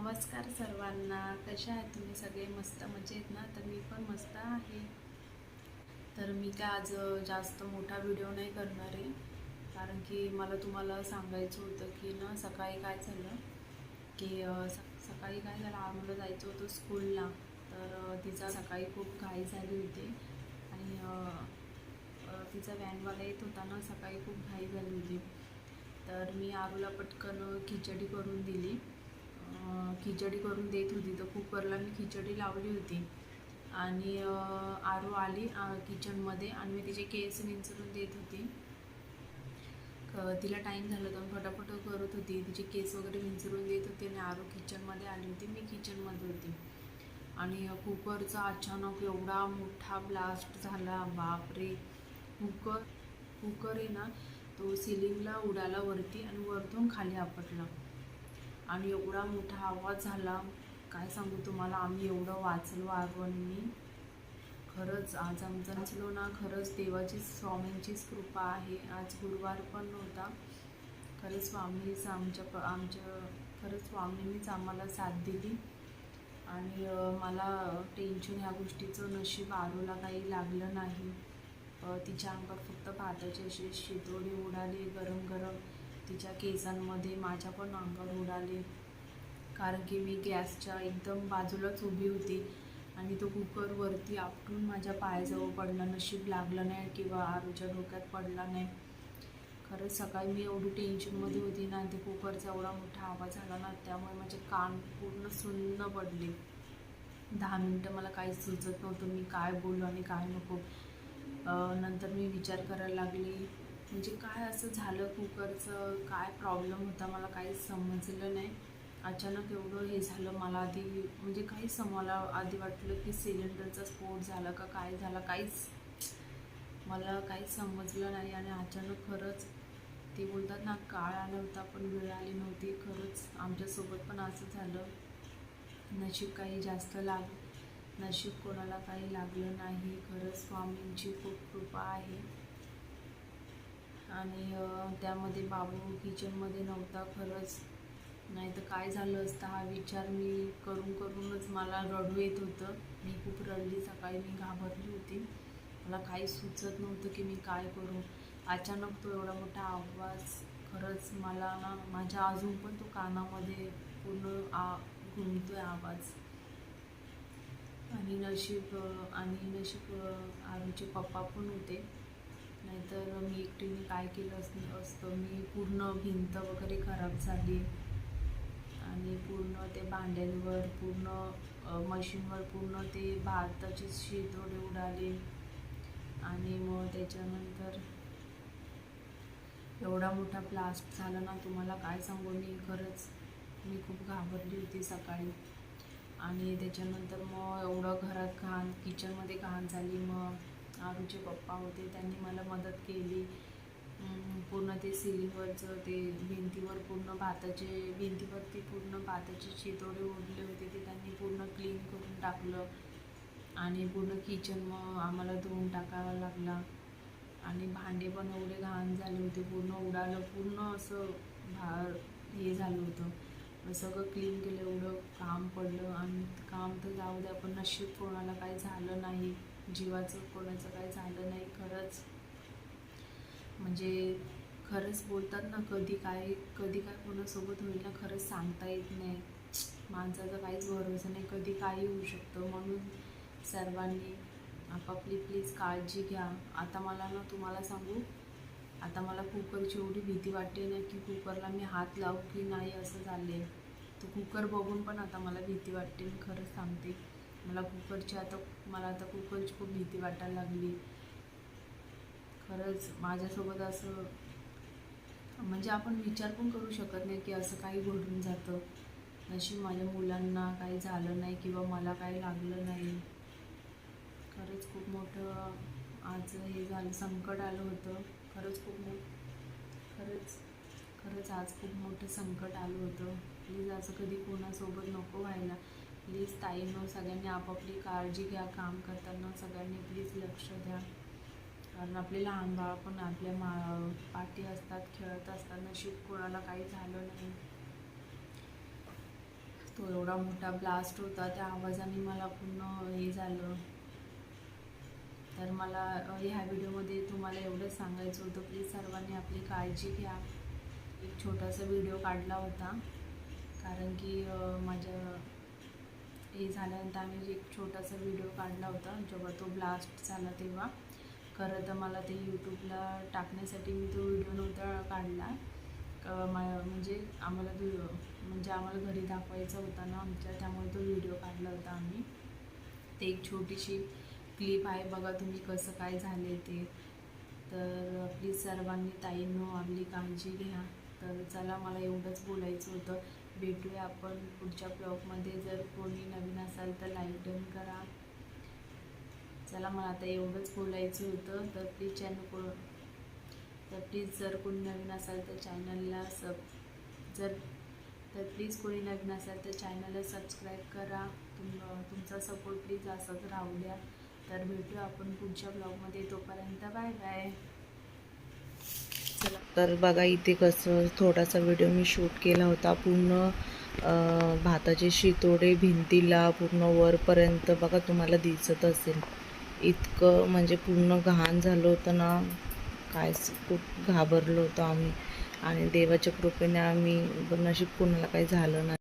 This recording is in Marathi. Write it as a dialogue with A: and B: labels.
A: नमस्कार सर्वांना. कशा आहेत तुम्ही सगळे? मस्त मजेत ना? तर मी पण मस्त आहे. तर मी काय आज जास्त मोठा व्हिडिओ नाही करणार आहे. कारण की मला तुम्हाला सांगायचं होतं की ना सकाळी काय झालं की स- सकाळी काय झालं? आम्हाला जायचं होतं स्कूलला. तर तिचा सकाळी खूप घाई झाली होती. आणि तिचा व्हॅनवाला येत होता ना सकाळी खूप घाई झाली होती. तर मी आरूला पटकन खिचडी करून दिली. खिचडी करून देत होती. तर कुकरला मी खिचडी लावली होती. आणि आरो आली किचनमध्ये आणि मी तिचे केस विंचरून देत होती. तिला टाईम झाला तर फटाफट करत होती. तिचे केस वगैरे विंचरून देत होती आणि आरो किचनमध्ये आली होती. मी किचनमध्ये होती. आणि कुकरचा अचानक एवढा मोठा ब्लास्ट झाला. बापरे! कुकर कुकर आहे ना तो सिलिंगला उडाला वरती आणि वरतून खाली आपटला. आणि एवढा मोठा आवाज झाला. काय सांगू तुम्हाला आम्ही एवढं वाचलो आगवणी खरंच आज आमचं वाचलो ना खरंच देवाची स्वामींचीच कृपा आहे. आज गुरुवार पण नव्हता. खरंच स्वामीच आमच्या प- आमच्या खरंच स्वामींनीच आम्हाला साथ दिली. आणि मला टेन्शन ह्या गोष्टीचं नशीब आरूला काही लागलं नाही. तिच्या अंगात फक्त भाताचे असे शितोडी उडाले गरम गरम तिच्या केसांमध्ये माझ्या पण अंगावर उडाले कारण की मी गॅसच्या एकदम बाजूलाच उभी होती आणि तो कुकर वरती आपटून माझ्या पायाजवळ पडला. नशीब लागलं नाही किंवा आरूच्या डोक्यात पडला नाही. खरंच सकाळी मी एवढी टेन्शनमध्ये होती ना ते कुकरचा एवढा मोठा आवाज झाला ना त्यामुळे माझे कान पूर्ण सुन्न पडले. दहा मिनटं मला काहीच सुचत नव्हतं मी काय बोललो आणि काय नको. नंतर मी विचार करायला लागली. म्हणजे काय असं झालं कुकरचं? काय प्रॉब्लेम होता? मला काहीच समजलं नाही. अचानक एवढं हे झालं मला आधी म्हणजे काही सम मला आधी वाटलं की सिलेंडरचा स्फोट झाला का काय झाला काहीच. मला काहीच समजलं नाही आणि अचानक खरंच ते बोलतात ना काळ आला होता पण वेळ आली नव्हती. खरंच आमच्यासोबत पण असं झालं. नशीब काही जास्त लाग नशीब कोणाला काही लागलं नाही. खरंच स्वामींची खूप कृपा आहे. आणि त्यामध्ये बाबू किचनमध्ये नव्हता खरंच. नाही तर काय झालं असतं हा विचार मी करून करूनच मला रडू येत होतं. मी खूप रडली सकाळी मी घाबरली होती. मला काही सुचत नव्हतं की मी काय करू. अचानक तो एवढा मोठा आवाज खरंच मला ना माझ्या अजून पण तो कानामध्ये पूर्ण आ घुमतोय आवाज. आणि नशीब आणि नशीब आरूचे पप्पा पण होते. नाहीतर मी एकटीने काय केलं असं असतं. मी पूर्ण भिंत वगैरे खराब झाली. आणि पूर्ण ते भांड्यांवर पूर्ण मशीनवर पूर्ण ते भाताचे शेतोडे उडाले. आणि मग त्याच्यानंतर एवढा मोठा ब्लास्ट झाला ना तुम्हाला काय सांगू? मी खरंच मी खूप घाबरली होती सकाळी. आणि त्याच्यानंतर मग एवढं घरात घाण किचनमध्ये घाण झाली. मग आरूचे पप्पा होते त्यांनी मला मदत केली. पूर्ण ते सिलिंगवरचं ते भिंतीवर पूर्ण भाताचे भिंतीवरती पूर्ण भाताचे शितोडे उडले होते ते त्यांनी पूर्ण क्लीन करून टाकलं. आणि पूर्ण किचन मग आम्हाला धुवून टाकावा लागला. आणि भांडे पण एवढे घाण झाले होते पूर्ण उडालं पूर्ण असं भा हे झालं होतं. सगळं क्लीन केलं एवढं काम पडलं. आणि काम तर जाऊ द्या पण नशीब कोणाला काही झालं नाही. जीवाचं कोणाचं काही झालं नाही खरंच. म्हणजे खरंच बोलतात ना कधी काय कधी काय कोणासोबत होईल ना खरंच सांगता येत नाही. माणसाचा काहीच भरोसा नाही कधी काही होऊ शकतं. म्हणून सर्वांनी आपापली प्लीज काळजी घ्या. आता मला ना तुम्हाला सांगू आता मला कुकरची एवढी भीती वाटते ना की कुकरला मी हात लावू की नाही असं झाले तर कुकर बघून पण आता मला भीती वाटते मी खरंच सांगते. मला कुकरची आता मला आता कुकरची खूप भीती वाटायला लागली. खरंच माझ्यासोबत असं म्हणजे आपण विचार पण करू शकत नाही की असं काही घडून जातं. नशीब माझ्या मुलांना काही झालं नाही किंवा मला काही लागलं नाही. खरंच खूप मोठं आज हे झालं संकट आलं होतं. खरंच खूप मोठं खरंच खरंच आज खूप मोठं संकट आलं होतं. प्लीज असं कधी कोणासोबत नको व्हायला. प्लीज ताईनं सगळ्यांनी आपापली काळजी घ्या काम करताना सगळ्यांनी प्लीज लक्ष द्या. कारण आपले लहान बाळ पण आपल्या मा पाठी असतात खेळत असतात नशीब कोणाला काही झालं नाही. तो एवढा मोठा ब्लास्ट होता त्या आवाजाने मला पूर्ण हे झालं. तर मला ह्या व्हिडिओमध्ये तुम्हाला एवढंच सांगायचं होतं प्लीज सर्वांनी आपली काळजी घ्या. एक छोटासा व्हिडिओ काढला होता. कारण की माझ्या हे झाल्यानंतर आम्ही एक छोटासा व्हिडिओ काढला होता जेव्हा तो ब्लास्ट झाला तेव्हा. खरं तर मला ते यूट्यूबला टाकण्यासाठी मी तो व्हिडिओ नव्हता काढला. मा म्हणजे आम्हाला तो म्हणजे आम्हाला घरी दाखवायचा होता ना आमच्या त्यामुळे तो व्हिडिओ काढला होता आम्ही. ते एक छोटीशी क्लिप आहे बघा तुम्ही कसं काय झाले ते. तर प्लीज सर्वांनी ताईंनो आपली काळजी घ्या. तर चला मला एवढंच बोलायचं होतं. भेटूया आपण पुढच्या ब्लॉगमध्ये जर कोणी नवीन असाल तर लाईक डन करा. चला मला आता एवढंच बोलायचं होतं. तर प्लीज चॅनल तर प्लीज जर कोणी नवीन असाल तर चॅनलला सब जर तर प्लीज कोणी नवीन असाल तर चॅनलला सबस्क्राईब करा. तुम तुमचा सपोर्ट प्लीज असाच राहू द्या. तर भेटूया आपण पुढच्या ब्लॉगमध्ये तोपर्यंत बाय बाय
B: तर बघा इथे कसं थोडासा व्हिडिओ मी शूट केला होता. पूर्ण भाताचे शितोडे भिंतीला पूर्ण वरपर्यंत बघा तुम्हाला दिसत असेल. इतकं म्हणजे पूर्ण घाण झालं होतं ना. काय खूप घाबरलो होतो आम्ही. आणि देवाच्या कृपेने आम्ही नशीब कोणाला काही झालं नाही.